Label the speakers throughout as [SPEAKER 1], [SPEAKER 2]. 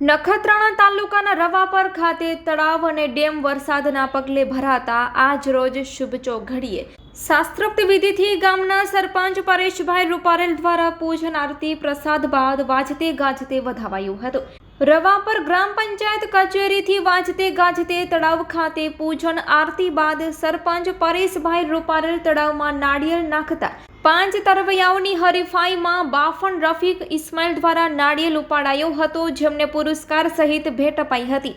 [SPEAKER 1] નખત્રાણા તાલુકાના રવાપર ખાતે તળાવ અને ડેમ વરસાદના પગલે ભરાતા આજ રોજ શુભચો ઘડીએ. શાસ્ત્રોક્ત વિધિથી ગામના સરપંચ પરેશભાઈ રૂપારેલ દ્વારા પૂજન આરતી પ્રસાદ બાદ વાજતે ગાજતે વધાવાયું હતું. રવાપર ગ્રામ પંચાયત કચેરીથી વાજતે ગાજતે તળાવ ખાતે પૂજન આરતી બાદ સરપંચ પરેશભાઈ રૂપારેલ તળાવમાં નાળિયેર નાખતા પાંચ તરવૈયાઓની હરીફાઈમાં બાફણ રફીક ઇસ્માઇલ દ્વારા નાળિયેર ઉપાડાયો હતો, જેમને પુરસ્કાર સહિત ભેટ અપાઈ હતી.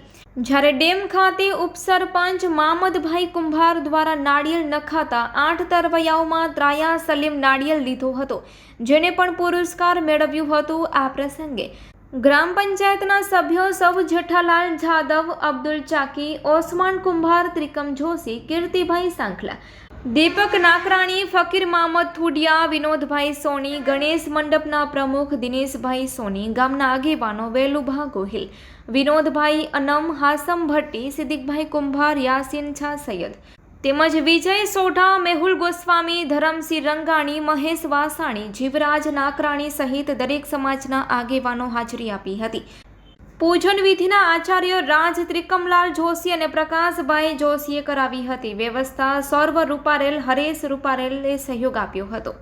[SPEAKER 1] જ્યારે ડેમ ખાતે ઉપસરપંચ મામદભાઈ કુંભાર દ્વારા નાળિયેર નખાતા આઠ તરવૈયાઓમાં ત્રાયા સલીમ નાળિયેર લીધો હતો, જેને પણ પુરસ્કાર મેળવ્યું હતું આ પ્રસંગે. ગ્રામ પંચાયતના સભ્યો સૌ જેઠાલાલ જાદવ, અબ્દુલ ચાકી, ઓસમાન કુંભાર, ત્રિકમ જોશી, કીર્તિભાઈ સાંખલા દીપક નાકરાણી, ફકીર મામદ થુડિયા, વિનોદભાઈ સોની, ગણેશ મંડપના પ્રમુખ દિનેશભાઈ સોની, ગામના આગેવાનો વેલુભા ગોહિલ વિનોદભાઈ અનમ, હાસમ ભટ્ટી, સિદ્દિકભાઈ કુંભાર, યાસીન છા સૈયદ. તેમજ વિજય સોઢા, મેહુલ ગોસ્વામી, ધરમસિંહ રંગાણી, મહેશ વાસાણી, જીવરાજ નાકરાણી સહિત દરેક સમાજના આગેવાનો હાજરી આપી હતી. પૂજન વિધિના આચાર્ય રાજ ત્રિકમલાલ જોશી અને પ્રકાશભાઈ જોશીએ કરાવી હતી. વ્યવસ્થા સર્વ રૂપારેલ હરેશ રૂપારેલે સહયોગ આપ્યો હતો.